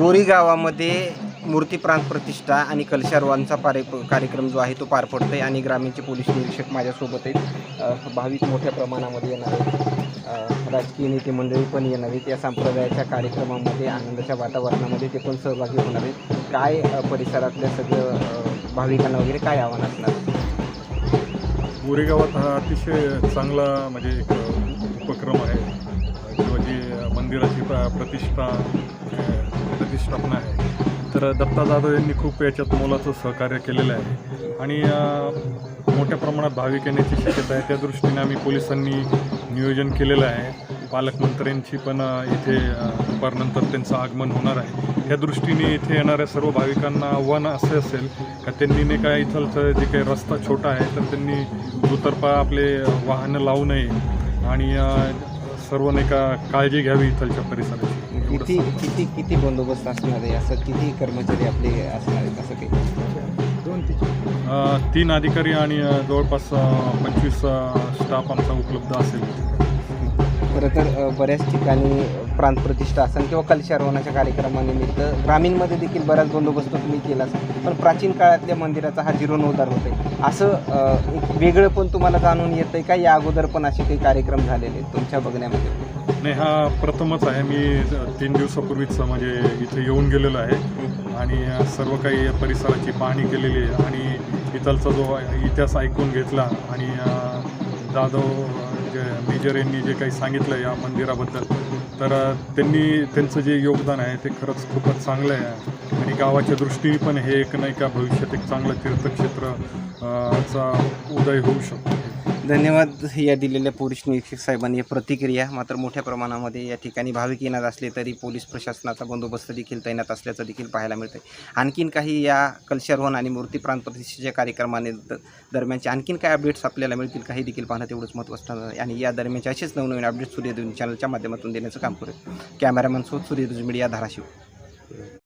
बोरी गावामध्ये मूर्ती प्रांत प्रतिष्ठा आणि कलशारवांचा पारे कार्यक्रम जो आहे तो पार पडतो आहे आणि ग्रामीणचे पोलीस निरीक्षक माझ्यासोबत आहेत. भाविक मोठ्या प्रमाणामध्ये येणार आहेत. राजकीय नेते मंडळी पण येणार आहेत. या संप्रदायाच्या कार्यक्रमामध्ये आनंदाच्या वातावरणामध्ये ते पण सहभागी होणार आहेत. काय परिसरातल्या सगळं भाविकांना वगैरे काय आव्हान असणार? गोरेगावात हा अतिशय चांगला म्हणजे एक उपक्रम आहे. किंवा जी मंदिराची प्र प्रतिष्ठा स्वप्न आहे. तर दत्ता जाधव यांनी खूप याच्यात मोलाचं सहकार्य केलेलं आहे. आणि मोठ्या प्रमाणात भाविक येण्याची शक्यता आहे. त्या दृष्टीने आम्ही पोलिसांनी नियोजन केलेलं आहे. पालकमंत्र्यांची पण इथे दुपारनंतर त्यांचं आगमन होणार आहे. त्या दृष्टीने इथे येणाऱ्या सर्व भाविकांना आव्हान असे असेल का त्यांनी नाही का इथलचं जे काही रस्ता छोटा आहे तर त्यांनी दुतर्फा आपले वाहनं लावू नये. आणि सर्व नाही का काळजी घ्यावी इथलच्या परिसराची? किती किती किती बंदोबस्त असणार आहे? असं किती कर्मचारी आपले असणार आहेत? असं काही? अ, तीन अधिकारी आणि जवळपास पंचवीस स्टाफ आमचा उपलब्ध असेल. खरं तर बऱ्याच ठिकाणी प्रांत प्रतिष्ठा असेल किंवा कलशारोहणाच्या कार्यक्रमानिमित्त ग्रामीणमध्ये देखील बराच बंदोबस्त तुम्ही केला असेल पण प्राचीन काळातल्या मंदिराचा हा जीर्णोद्धार होत आहे असं एक वेगळं पण तुम्हाला जाणून येतं आहे का? या अगोदर पण असे काही कार्यक्रम झालेले आहेत तुमच्या बघण्यामध्ये? नाही हा प्रथमच आहे. मी तीन दिवसापूर्वीच म्हणजे इथे येऊन गेलेलो आहे. आणि सर्व काही परिसराची पाहणी केलेली आहे. आणि इथलचा जो इतिहास ऐकून घेतला आणि जाधव जे मेजर यांनी जे काही सांगितलं या मंदिराबद्दल तर त्यांनी त्यांचं जे योगदान आहे ते खरंच खूपच चांगलं आहे. आणि गावाच्या दृष्टीने पण हे एक नाही का भविष्यात एक चांगलं तीर्थक्षेत्र चा उदय होऊ शकतो. धन्यवाद या दिलेल्या पोलीस निरीक्षक साहेबांनी प्रतिक्रिया मात्र मोठ्या प्रमाणामध्ये या ठिकाणी भाविक येणार असले तरी पोलीस प्रशासनाचा बंदोबस्त देखील तैनात असल्याचं देखील पाहायला मिळतं आणखीन काही या कलशारोहण आणि मूर्ती प्राण प्रतिष्ठेच्या कार्यक्रमाने द- दरम्यानचे आणखीन काय अपडेट्स आपल्याला मिळतील काही देखील पाहणं तेवढंच महत्त्वाचं आणि या दरम्यानचे असेच नवनवीन अपडेट्स सूर्यदेव चॅनलच्या माध्यमातून देण्याचं काम करू कॅमेरामन सो सूर्यदेव मीडिया धाराशिव.